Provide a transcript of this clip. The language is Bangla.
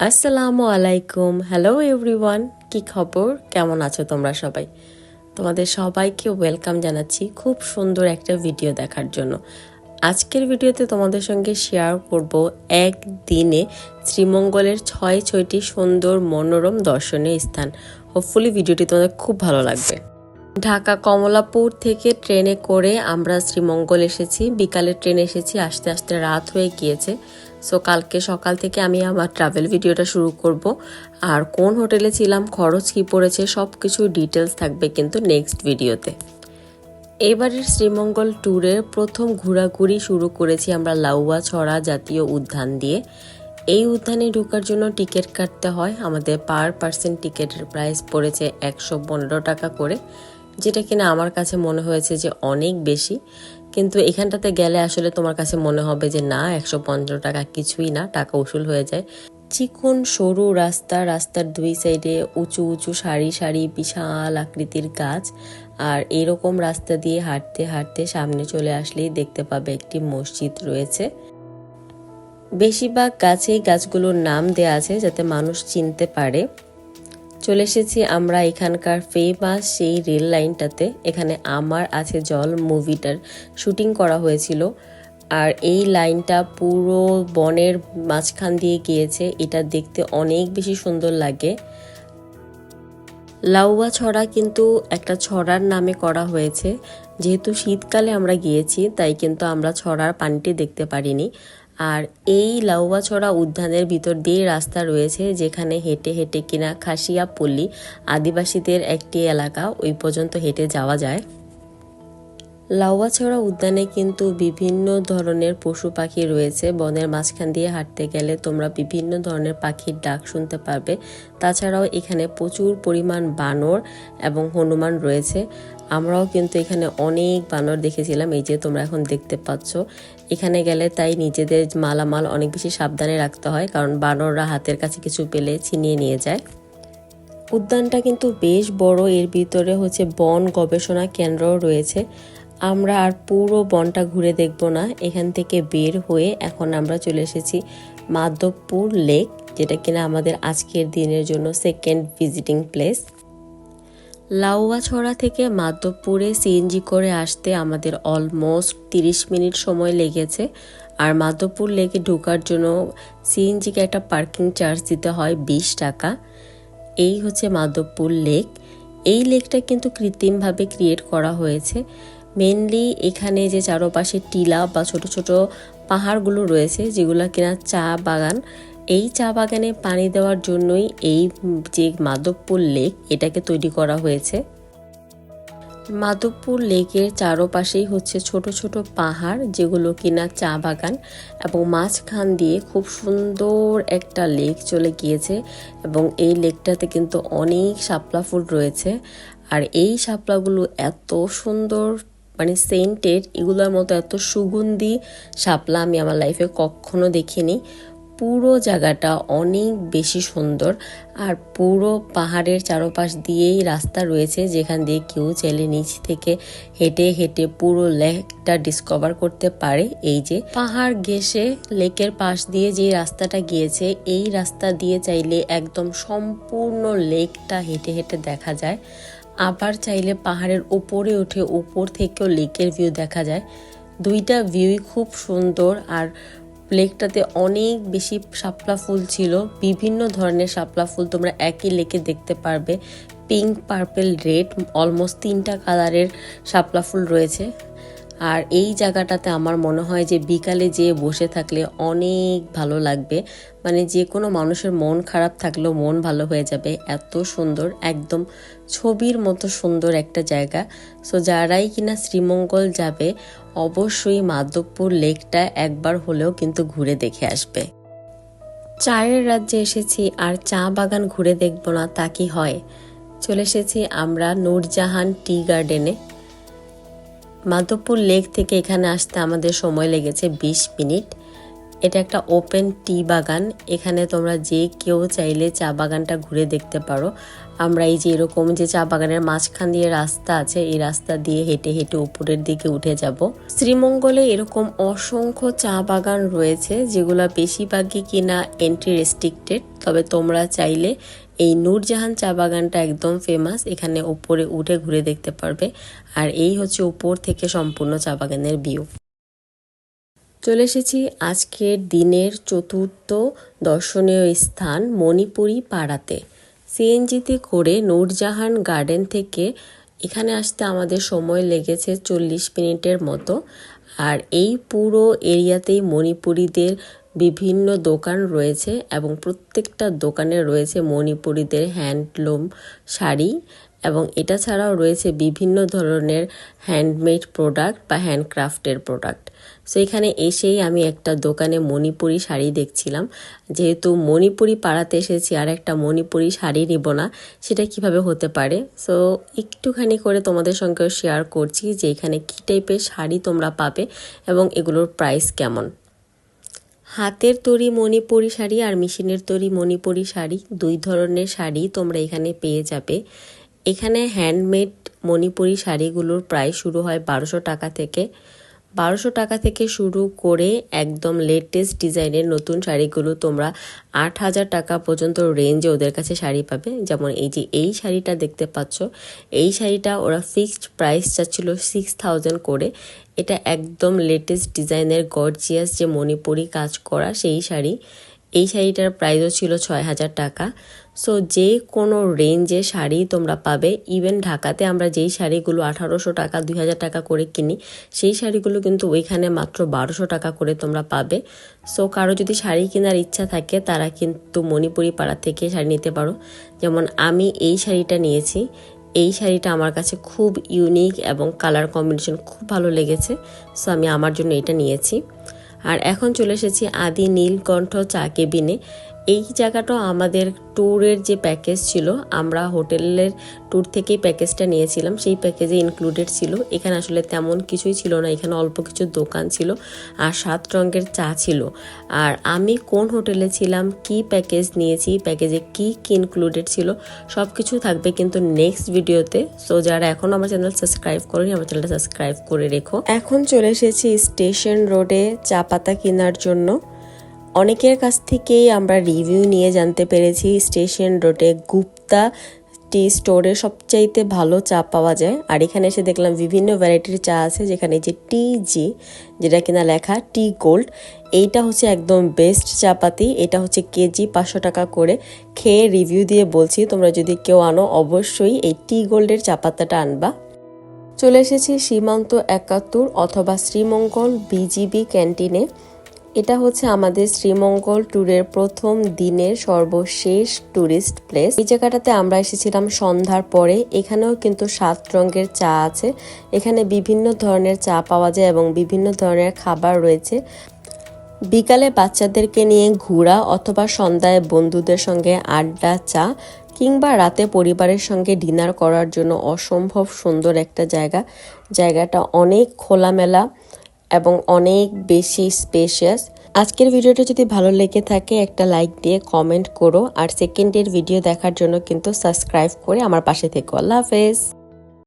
আসসালামু আলাইকুম হ্যালো এভরিওয়ান কি খবর? কেমন আছো তোমরা সবাই? তোমাদের সবাইকে ওয়েলকাম জানাচ্ছি খুব সুন্দর একটা ভিডিও দেখার জন্য। আজকের ভিডিওতে তোমাদের সঙ্গে শেয়ার করব একদিনে শ্রীমঙ্গলের ছয়, ছয়টি সুন্দর মনোরম দর্শনীয় স্থান। হোপফুলি ভিডিওটি তোমাদের খুব ভালো লাগবে। ঢাকা, কমলাপুর থেকে ট্রেনে করে আমরা শ্রীমঙ্গল এসেছি। বিকালে ট্রেন এসেছি। আস্তে আস্তে রাত হয়ে গিয়েছে। সো কালকে সকাল থেকে আমি আমার ট্রাভেল ভিডিওটা শুরু করব। আর কোন হোটেলে ছিলাম, খরচ কী পড়েছে সব কিছু ডিটেলস থাকবে কিন্তু নেক্সট ভিডিওতে এবারের শ্রীমঙ্গল ট্যুরের প্রথম ঘোরাঘুরি শুরু করেছি আমরা লাউয়া ছড়া জাতীয় উদ্যান দিয়ে। এই উদ্যানে ঢোকার জন্য টিকিট কাটতে হয়। আমাদের পার পার্সেন্ট টিকিটের প্রাইস পড়েছে একশো পনেরো টাকা করে, যেটা কিনা আমার কাছে মনে হয়েছে যে অনেক বেশি। কিন্তু এখানটাতে গেলে আসলে তোমার কাছে মনে হবে যে, না, একশো পনেরো টাকা কিছুই না, টাকা উসুল হয়ে যায়। চিকন, সরু রাস্তা, রাস্তার দুই সাইডে উঁচু উঁচু সারি সারি বিশাল আকৃতির গাছ। আর এরকম রাস্তা দিয়ে হাঁটতে হাঁটতে সামনে চলে আসলেই দেখতে পাবে একটি মসজিদ রয়েছে। বেশিরভাগ গাছেই গাছগুলোর নাম দেয়া আছে যাতে মানুষ চিনতে পারে। চলে এসেছি আমরা এখানকার ফেমাস সেই রেল লাইনটাতে। এখানে আমার আছে জল মুভিটার শুটিং করা হয়েছিল। আর এই লাইনটা পুরো বনের মাঝখান দিয়ে গিয়েছে। এটা দেখতে অনেক বেশি সুন্দর লাগে। লাউয়া ছড়া কিন্তু একটা ছড়ার নামে করা হয়েছে। যেহেতু শীতকালে আমরা গিয়েছি, তাই কিন্তু আমরা ছড়ার পানিটি দেখতে পারিনি। আর এই লাউয়াছড়া উদ্যানের ভিতর দিয়ে রাস্তা রয়েছে যেখানে হেঁটে হেঁটে কিনা খাসিয়া পল্লী আদিবাসীদের একটি এলাকা। ওই পর্যন্ত হেঁটে যাওয়া যায়। লাউয়াছড়া উদ্যানে কিন্তু বিভিন্ন ধরনের পশু পাখি রয়েছে। বনের মাঝখান দিয়ে হাঁটতে গেলে তোমরা বিভিন্ন ধরনের পাখির ডাক শুনতে পারবে। তাছাড়াও এখানে প্রচুর পরিমাণ বানর এবং হনুমান রয়েছে। আমরাও কিন্তু এখানে অনেক বানর দেখেছিলাম, এই যে তোমরা এখন দেখতে পাচ্ছ। এখানে গেলে তাই নিজেদের মালামাল অনেক বেশি সাবধানে রাখতে হয়, কারণ বানররা হাতের কাছে কিছু পেলে ছিনিয়ে নিয়ে যায়। উদ্যানটা কিন্তু বেশ বড়, এর ভিতরে হচ্ছে বন গবেষণা কেন্দ্রও রয়েছে। আমরা আর পুরো বনটা ঘুরে দেখব না, এখান থেকে বের হয়ে এখন আমরা চলে এসেছি মাধবপুর লেক, যেটা কিনা আমাদের আজকের দিনের জন্য সেকেন্ড ভিজিটিং প্লেস লাউয়াছড়া থেকে মাধবপুরে সিএনজি করে আসতে আমাদের অলমোস্ট তিরিশ মিনিট সময় লেগেছে। আর মাধবপুর লেকে ঢোকার জন্য সিএনজিকে একটা পার্কিং চার্জ দিতে হয় বিশ টাকা। এই হচ্ছে মাধবপুর লেক। এই লেকটা কিন্তু কৃত্রিমভাবে ক্রিয়েট করা হয়েছে। মেনলি এখানে যে চারপাশে টিলা বা ছোট ছোট পাহাড়গুলো রয়েছে, যেগুলো কিনা চা বাগান এই চা বাগানে পানি দেওয়ার জন্যই এই যে মাধবপুর লেক, এটাকে তৈরি করা হয়েছে। মাধবপুর লেকের চারপাশেই হচ্ছে ছোট ছোট পাহাড়, যেগুলো কিনা চা বাগান এবং মাঝখান দিয়ে খুব সুন্দর একটা লেক চলে গিয়েছে এবং এই লেকটাতে কিন্তু অনেক শাপলা ফুল রয়েছে। আর এই শাপলাগুলো এত সুন্দর মানে সেন্টেড, এগুলোর মতো এত সুগন্ধি শাপলা আমি আমার লাইফে কখনো দেখিনি। পুরো জায়গাটা অনেক বেশি সুন্দর। আর পুরো পাহাড়ের চারপাশ দিয়েই রাস্তা রয়েছে, যেখান দিয়ে কেউ চাইলে নিচ থেকে হেঁটে হেঁটে পুরো লেকটা ডিসকভার করতে পারে। এই যে পাহাড় ঘেসে লেকের পাশ দিয়ে যে রাস্তাটা গিয়েছে, এই রাস্তা দিয়ে চাইলে একদম সম্পূর্ণ লেকটা হেঁটে হেঁটে দেখা যায়। আবার চাইলে পাহাড়ের ওপরে উঠে উপর থেকেও লেকের ভিউ দেখা যায়। দুইটা ভিউই খুব সুন্দর। আর লেকটাতে অনেক বেশি শাপলা ফুল ছিল। বিভিন্ন ধরনের শাপলা ফুল তোমরা একই লেকে দেখতে পারবে। পিঙ্ক, পার্পেল, রেড অলমোস্ট তিনটা কালারের শাপলা ফুল রয়েছে। আর এই জায়গাটাতে আমার মনে হয় যে বিকালে যেয়ে বসে থাকলে অনেক ভালো লাগবে। মানে যে কোনো মানুষের মন খারাপ থাকলেও মন ভালো হয়ে যাবে। এত সুন্দর, একদম ছবির মতো সুন্দর একটা জায়গা। সো যারাই কিনা শ্রীমঙ্গল যাবে, অবশ্যই মাধবপুর লেকটা একবার হলেও কিন্তু ঘুরে দেখে আসবে। চায়ের রাজ্যে এসেছি আর চা বাগান ঘুরে দেখব না তা কি হয়? চলে এসেছি আমরা নূরজাহান টি গার্ডেনে। মাধবপুর লেক থেকে এখানে আসতে আমাদের সময় লেগেছে ২০ মিনিট। এটা একটা ওপেন টি বাগান। এখানে তোমরা যে কেউ চাইলে চা বাগানটা ঘুরে দেখতে পারো। আমরা এই যে এরকম যে চা বাগানের মাঝখান দিয়ে রাস্তা আছে, এই রাস্তা দিয়ে হেঁটে হেঁটে উপরের দিকে উঠে যাব। শ্রীমঙ্গলে এরকম অসংখ্য চা বাগান রয়েছে, যেগুলো বেশিরভাগই কিনা এন্ট্রি রেস্ট্রিক্টেড তবে তোমরা চাইলে এই নূরজাহান চা বাগানটা একদম ফেমাস এখানে ওপরে উঠে ঘুরে দেখতে পারবে। আর এই হচ্ছে উপর থেকে সম্পূর্ণ চা বাগানের ভিউ চলে এসেছি আজকের দিনের চতুর্থ দর্শনীয় স্থান মণিপুরি পাড়াতে। সিএনজিতে করে নূরজাহান গার্ডেন থেকে এখানে আসতে আমাদের সময় লেগেছে চল্লিশ মিনিটের মতো। আর এই পুরো এরিয়াতেই মণিপুরীদের বিভিন্ন দোকান রয়েছে এবং প্রত্যেকটা দোকানে রয়েছে মণিপুরীদের হ্যান্ডলুম শাড়ি এবং এটা ছাড়াও রয়েছে বিভিন্ন ধরনের হ্যান্ডমেড প্রোডাক্ট বা হ্যান্ডক্রাফটের প্রোডাক্ট সো এখানে এসেই আমি একটা দোকানে মণিপুরি শাড়ি দেখছিলাম। যেহেতু মণিপুরি পাড়াতে এসেছি, আর একটা মণিপুরি শাড়ি নিব না, সেটা কীভাবে হতে পারে? সো একটুখানি করে তোমাদের সঙ্গে শেয়ার করছি যে এখানে কী টাইপের শাড়ি তোমরা পাবে এবং এগুলোর প্রাইস কেমন। হাতের তৈরি মণিপুরি শাড়ি আর মেশিনের তৈরি মণিপুরি শাড়ি, দুই ধরনের শাড়ি তোমরা এখানে পেয়ে যাবে। এখানে হ্যান্ডমেড মণিপুরি শাড়িগুলোর প্রায় শুরু হয় বারোশো টাকা থেকে। বারোশো টাকা থেকে শুরু করে একদম লেটেস্ট ডিজাইনের নতুন শাড়িগুলো তোমরা আট হাজার টাকা পর্যন্ত রেঞ্জে ওদের কাছে শাড়ি পাবে। যেমন এই যে এই শাড়িটা দেখতে পাচ্ছ, এই শাড়িটা ওরা ফিক্সড প্রাইস চাচ্ছিল সিক্স থাউজেন্ড করে। এটা একদম লেটেস্ট ডিজাইনের গর্জিয়াস যে মণিপুরি কাজ করা সেই শাড়ি। এই শাড়িটার প্রাইসও ছিল ছয় হাজার টাকা। সো যে কোনো রেঞ্জে শাড়ি তোমরা পাবে। ইভেন ঢাকাতে আমরা যেই শাড়িগুলো আঠারোশো টাকা, দুই হাজার টাকা করে কিনি, সেই শাড়িগুলো কিন্তু ওইখানে মাত্র বারোশো টাকা করে তোমরা পাবে। সো কারও যদি শাড়ি কেনার ইচ্ছা থাকে, তারা কিন্তু মণিপুরি পাড়া থেকে শাড়ি নিতে পারো। যেমন আমি এই শাড়িটা নিয়েছি। এই শাড়িটা আমার কাছে খুব ইউনিক এবং কালার কম্বিনেশন খুব ভালো লেগেছে। সো আমি আমার জন্য এটা নিয়েছি। আর এখন চলে এসেছি আদি নীলকণ্ঠ চা কেবিনে এই জায়গাটা আমাদের ট্যুরের যে প্যাকেজ ছিল, আমরা হোটেলের ট্যুর থেকেই প্যাকেজটা নিয়েছিলাম। সেই প্যাকেজে ইনক্লুডেড ছিল। এখানে আসলে তেমন কিছুই ছিল না। এখানে অল্প কিছু দোকান ছিল আর সাত রঙের চা ছিল। আর আমি কোন হোটেলে ছিলাম, কি প্যাকেজ নিয়েছি, প্যাকেজে কি কি ইনক্লুডেড ছিল সব কিছু থাকবে কিন্তু নেক্সট ভিডিওতে। সো যারা এখন আমার চ্যানেল সাবস্ক্রাইব করেনি, আমার চ্যানেলটা সাবস্ক্রাইব করে রেখো। এখন চলে এসেছি স্টেশন রোডে চা পাতা কেনার জন্য। অনেকের কাছ থেকেই আমরা রিভিউ নিয়ে জানতে পেরেছি স্টেশন রোডে গুপ্তা টি স্টোরে সবচাইতে ভালো চা পাওয়া যায়। আর এখানে এসে দেখলাম বিভিন্ন ভ্যারাইটির চা আছে, যেখানে যে টি জি যেটা কিনা লেখা টি গোল্ড এইটা হচ্ছে একদম বেস্ট চাপাতি। এটা হচ্ছে কেজি পাঁচশো টাকা করে। খেয়ে রিভিউ দিয়ে বলছি, তোমরা যদি কেউ আনো, অবশ্যই এই টি গোল্ডের চা পাতাটা আনবা। চলে এসেছি সীমান্ত একাত্তর অথবা শ্রীমঙ্গল বিজিবি ক্যান্টিনে। এটা হচ্ছে আমাদের শ্রীমঙ্গল ট্যুরের প্রথম দিনের সর্বশেষ ট্যুরিস্ট প্লেস। এই জায়গাটাতে আমরা এসেছিলাম সন্ধ্যার পরে। এখানেও কিন্তু সাত রঙের চা আছে। এখানে বিভিন্ন ধরনের চা পাওয়া যায় এবং বিভিন্ন ধরনের খাবার রয়েছে। বিকালে বাচ্চাদেরকে নিয়ে ঘোরা অথবা সন্ধ্যায় বন্ধুদের সঙ্গে আড্ডা, চা কিংবা রাতে পরিবারের সঙ্গে ডিনার করার জন্য অসম্ভব সুন্দর একটা জায়গা। জায়গাটা অনেক খোলামেলা। এবং অনেক বেশি স্পেশিয়াস আজকের ভিডিওটা যদি ভালো লেগে থাকে, একটা লাইক দিয়ে কমেন্ট করো। আর সেকেন্ডের ভিডিও দেখার জন্য কিন্তু সাবস্ক্রাইব করে আমার পাশে থেকো। আল্লাহ হাফেজ।